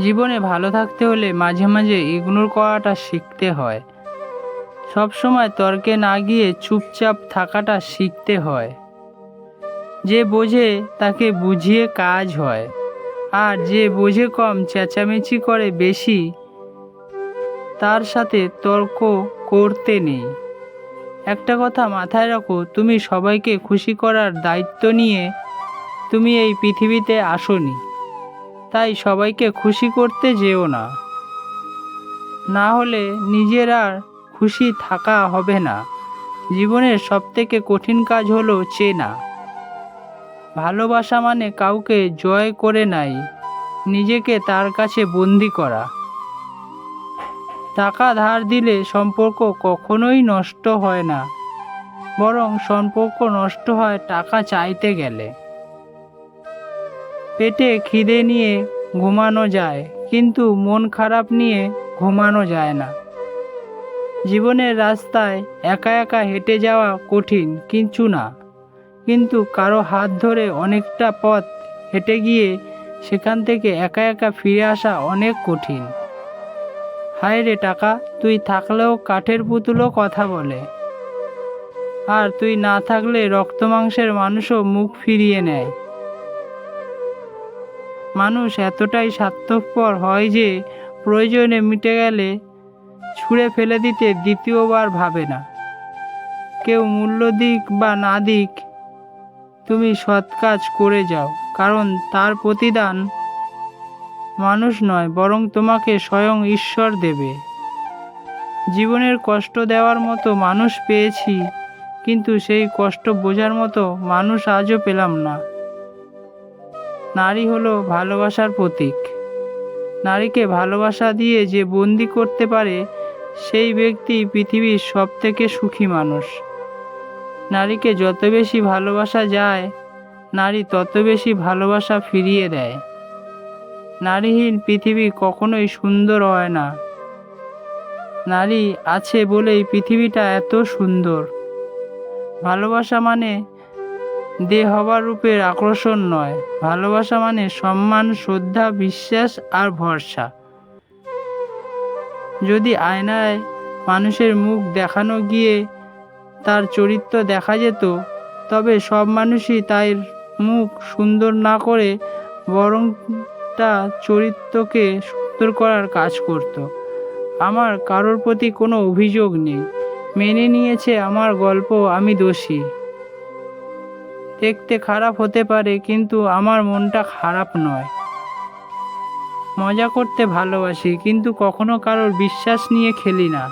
জীবনে ভালো থাকতে হলে মাঝে মাঝে ইগনোর করাটা শিখতে হয়। সব সময় তর্কে না গিয়ে চুপচাপ থাকাটা শিখতে হয়। যে বোঝে তাকে বুঝিয়ে কাজ হয়। আর যে বোঝে কম চেঁচামেচি করে বেশি, তার সাথে তর্ক করতে নেই। একটা কথা মাথায় রাখো, তুমি সবাইকে খুশি করার দায়িত্ব নিয়ে তুমি এই পৃথিবীতে আসনি। তাই সবাইকে খুশি করতে যেও না। না হলে নিজের আর খুশি থাকা হবে না। জীবনের সবথেকে কঠিন কাজ হলো চেনা। ভালোবাসা মানে কাউকে জয় করে নাই, নিজেকে তার কাছে বন্দি করা। টাকা ধার দিলে সম্পর্ক কখনোই নষ্ট হয় না, বরং সম্পর্ক নষ্ট হয় টাকা চাইতে গেলে। পেটে খিদে নিয়ে ঘুমানো যায়, কিন্তু মন খারাপ নিয়ে ঘুমানো যায় না। জীবনের রাস্তায় একা একা হেঁটে যাওয়া কঠিন কিছু না, কিন্তু কারও হাত ধরে অনেকটা পথ হেঁটে গিয়ে সেখান থেকে একা একা ফিরে আসা অনেক কঠিন। হায় রে টাকা, তুই থাকলেও কাঠের পুতুলও কথা বলে। আর তুই না থাকলে রক্ত মাংসের মানুষও মুখ ফিরিয়ে নেয়। মানুষ এতটাই স্বার্থপর হয় যে প্রয়োজনে মিটে গেলে ছুঁড়ে ফেলে দিতে দ্বিতীয়বার ভাবে না। কেউ মূল্য দিক বা না দিক তুমি সৎ কাজ করে যাও, কারণ তার প্রতিদান মানুষ নয়, বরং তোমাকে স্বয়ং ঈশ্বর দেবে। জীবনের কষ্ট দেওয়ার মতো মানুষ পেয়েছি, কিন্তু সেই কষ্ট বোঝার মতো মানুষ আজও পেলাম না। নারী হলো ভালোবাসার প্রতীক। নারীকে ভালোবাসা দিয়ে যে বন্দি করতে পারে, সেই ব্যক্তি পৃথিবীর সব থেকে সুখী মানুষ। নারীকে যত বেশি ভালোবাসা যায়, নারী তত বেশি ভালোবাসা ফিরিয়ে দেয়। নারীহীন পৃথিবী কখনোই সুন্দর হয় না। নারী আছে বলেই পৃথিবীটা এত সুন্দর। ভালোবাসা মানে দে হবার রূপের আকর্ষণ নয়। ভালোবাসা মানে সম্মান, শ্রদ্ধা, বিশ্বাস আর ভরসা। যদি আয়নায় মানুষের মুখ দেখানো গিয়ে তার চরিত্র দেখা যেত, তবে সব মানুষই তার মুখ সুন্দর না করে বরং তা চরিত্রকে সুন্দর করার কাজ করত। আমার কারোর প্রতি কোনো অভিযোগ নেই। মেনে নিয়েছে আমার গল্প আমি দোষী। দেখতে খারাপ হতে পারে, কিন্তু আমার মনটা খারাপ নয়। মজা করতে ভালোবাসি, কিন্তু কখনো কারোর বিশ্বাস নিয়ে খেলি না।